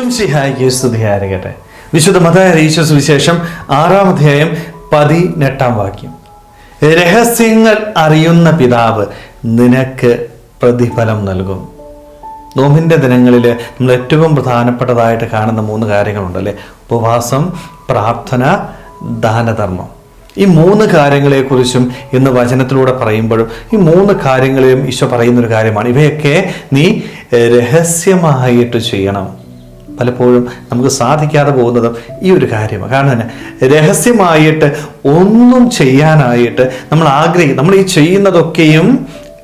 ഈശും സിഹായിക്ക് സ്തുതിയായിരിക്കട്ടെ വിശുദ്ധ മതായ ഈശോ സുവിശേഷം ആറാം അധ്യായം പതിനെട്ടാം വാക്യം. രഹസ്യങ്ങൾ അറിയുന്ന പിതാവ് നിനക്ക് പ്രതിഫലം നൽകും. നോമ്പിന്റെ ദിനങ്ങളിൽ നമ്മൾ ഏറ്റവും പ്രധാനപ്പെട്ടതായിട്ട് കാണുന്ന മൂന്ന് കാര്യങ്ങളുണ്ട് അല്ലേ? ഉപവാസം പ്രാർത്ഥന ദാനധർമ്മം. ഈ മൂന്ന് കാര്യങ്ങളെക്കുറിച്ചും ഇന്ന് വചനത്തിലൂടെ പറയുമ്പോഴും ഈ മൂന്ന് കാര്യങ്ങളെയും ഈശോ പറയുന്നൊരു കാര്യമാണ്. ഇവയൊക്കെ നീ രഹസ്യമായിട്ട് ചെയ്യണം. പലപ്പോഴും നമുക്ക് സാധിക്കാതെ പോകുന്നതും ഈ ഒരു കാര്യമാണ്. കാരണം തന്നെ രഹസ്യമായിട്ട് ഒന്നും ചെയ്യാനായിട്ട് നമ്മൾ ആഗ്രഹിക്കും നമ്മൾ ഈ ചെയ്യുന്നതൊക്കെയും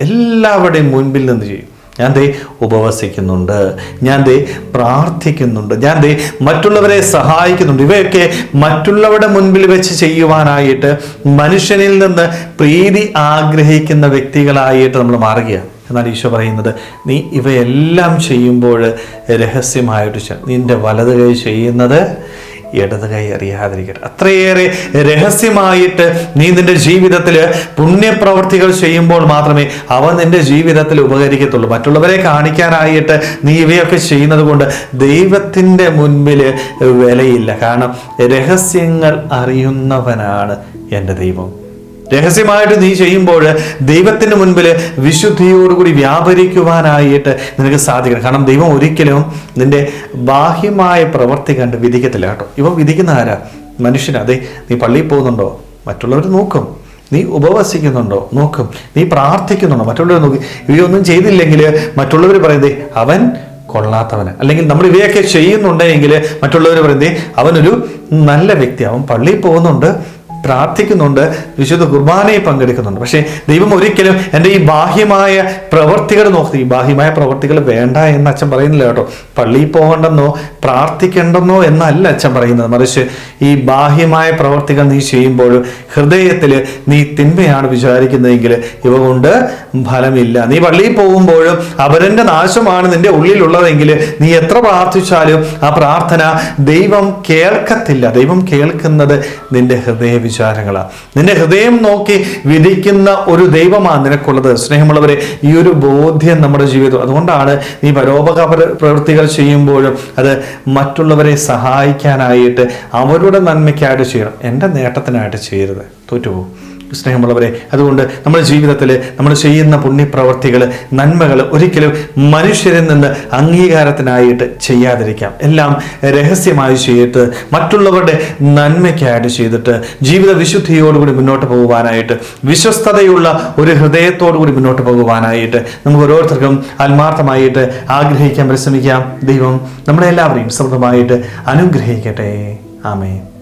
എല്ലാവരുടെയും മുൻപിൽ നിന്ന് ചെയ്യും. ഞാൻ ദേ ഉപവസിക്കുന്നുണ്ട് ഞാൻ ദേ പ്രാർത്ഥിക്കുന്നുണ്ട് ഞാൻ ദേ മറ്റുള്ളവരെ സഹായിക്കുന്നുണ്ട്. ഇവയൊക്കെ മറ്റുള്ളവരുടെ മുൻപിൽ വെച്ച് ചെയ്യുവാനായിട്ട് മനുഷ്യനിൽ നിന്ന് പ്രീതി ആഗ്രഹിക്കുന്ന വ്യക്തികളായിട്ട് നമ്മൾ മാറുകയാണ്. എന്നാൽ ഈശോ പറയുന്നത്. നീ ഇവയെല്ലാം ചെയ്യുമ്പോൾ രഹസ്യമായിട്ട്. നിന്റെ വലത് കൈ ചെയ്യുന്നത് ഇടത് കൈ അറിയാതിരിക്കട്ടെ. അത്രയേറെ രഹസ്യമായിട്ട് നീ നിന്റെ ജീവിതത്തിൽ പുണ്യപ്രവർത്തികൾ ചെയ്യുമ്പോൾ മാത്രമേ അവ നിന്റെ ജീവിതത്തിൽ ഉപകരിക്കത്തുള്ളൂ. മറ്റുള്ളവരെ കാണിക്കാനായിട്ട് നീ ഇവയൊക്കെ ചെയ്യുന്നത് കൊണ്ട് ദൈവത്തിന്റെ മുൻപിൽ വിലയില്ല. കാരണം രഹസ്യങ്ങൾ അറിയുന്നവനാണ് എന്റെ ദൈവം. രഹസ്യമായിട്ട് നീ ചെയ്യുമ്പോൾ ദൈവത്തിന് മുൻപിൽ വിശുദ്ധിയോടുകൂടി വ്യാപരിക്കുവാനായിട്ട് നിനക്ക് സാധിക്കണം. കാരണം ദൈവം ഒരിക്കലും നിന്റെ ബാഹ്യമായ പ്രവൃത്തി കണ്ട് വിധിക്കത്തില്ല കേട്ടോ. ഇവ വിധിക്കുന്ന ആരാ? മനുഷ്യൻ അതെ നീ പള്ളിയിൽ പോകുന്നുണ്ടോ? മറ്റുള്ളവർ നോക്കും. നീ ഉപവസിക്കുന്നുണ്ടോ? നോക്കും. നീ പ്രാർത്ഥിക്കുന്നുണ്ടോ? മറ്റുള്ളവർ നോക്കി. ഇവയൊന്നും ചെയ്തില്ലെങ്കിൽ മറ്റുള്ളവർ പറയുന്നേ അവൻ കൊള്ളാത്തവന്. അല്ലെങ്കിൽ നമ്മൾ ഇവയൊക്കെ ചെയ്യുന്നുണ്ടെങ്കിൽ മറ്റുള്ളവർ പറയുന്നേ അവനൊരു നല്ല വ്യക്തി. അവൻ പള്ളിയിൽ പോകുന്നുണ്ട്. പ്രാർത്ഥിക്കുന്നുണ്ട് വിശുദ്ധ കുർബാനയിൽ പങ്കെടുക്കുന്നുണ്ട്. പക്ഷേ ദൈവം ഒരിക്കലും എന്റെ ഈ ബാഹ്യമായ പ്രവർത്തികൾ നോക്കി ഈ ബാഹ്യമായ പ്രവർത്തികൾ വേണ്ട എന്ന് അച്ഛൻ പറയുന്നില്ല കേട്ടോ. പള്ളിയിൽ പോകണ്ടെന്നോ പ്രാർത്ഥിക്കേണ്ടെന്നോ എന്നല്ല അച്ഛൻ പറയുന്നത്. മറിച്ച് ഈ ബാഹ്യമായ പ്രവർത്തികൾ നീ ചെയ്യുമ്പോൾ ഹൃദയത്തിൽ നീ തിന്മയാണ് വിചാരിക്കുന്നതെങ്കിൽ ഇവ കൊണ്ട് ഫലമില്ല. നീ പള്ളിയിൽ പോകുമ്പോഴും അവരന്റെ നാശമാണ് നിന്റെ ഉള്ളിലുള്ളതെങ്കിൽ നീ എത്ര പ്രാർത്ഥിച്ചാലും ആ പ്രാർത്ഥന ദൈവം കേൾക്കത്തില്ല. ദൈവം കേൾക്കുന്നത് നിന്റെ ഹൃദയ വിചാരങ്ങളാണ് നിന്റെ ഹൃദയം നോക്കി വിധിക്കുന്ന ഒരു ദൈവമാണ് നിനക്കുള്ളത്. സ്നേഹമുള്ളവരെ ഈ ഒരു ബോധ്യം നമ്മുടെ ജീവിതം അതുകൊണ്ടാണ് നീ പരോപകാര പ്രവൃത്തികൾ ചെയ്യുമ്പോഴും അത് മറ്റുള്ളവരെ സഹായിക്കാനായിട്ട് അവരുടെ നന്മയ്ക്കായിട്ട് ചെയ്യണം. എന്റെ നേട്ടത്തിനായിട്ട് ചെയ്യരുത്. തോറ്റുപോകും. സ്നേഹമുള്ളവരെ അതുകൊണ്ട് നമ്മുടെ ജീവിതത്തിൽ നമ്മൾ ചെയ്യുന്ന പുണ്യപ്രവർത്തികൾ നന്മകൾ ഒരിക്കലും മനുഷ്യരിൽ നിന്ന് അംഗീകാരത്തിനായിട്ട് ചെയ്യാതിരിക്കാം. എല്ലാം രഹസ്യമായി ചെയ്തിട്ട് മറ്റുള്ളവരുടെ നന്മയ്ക്കായിട്ട് ചെയ്തിട്ട് ജീവിത വിശുദ്ധിയോടുകൂടി മുന്നോട്ട് പോകുവാനായിട്ട് വിശ്വസ്തതയുള്ള ഒരു ഹൃദയത്തോടുകൂടി മുന്നോട്ട് പോകുവാനായിട്ട് നമുക്ക് ഓരോരുത്തർക്കും ആത്മാർത്ഥമായിട്ട് ആഗ്രഹിക്കാൻ പരിശ്രമിക്കാം. ദൈവം നമ്മളെല്ലാവരെയും സ്വന്തമായിട്ട് അനുഗ്രഹിക്കട്ടെ. ആമേ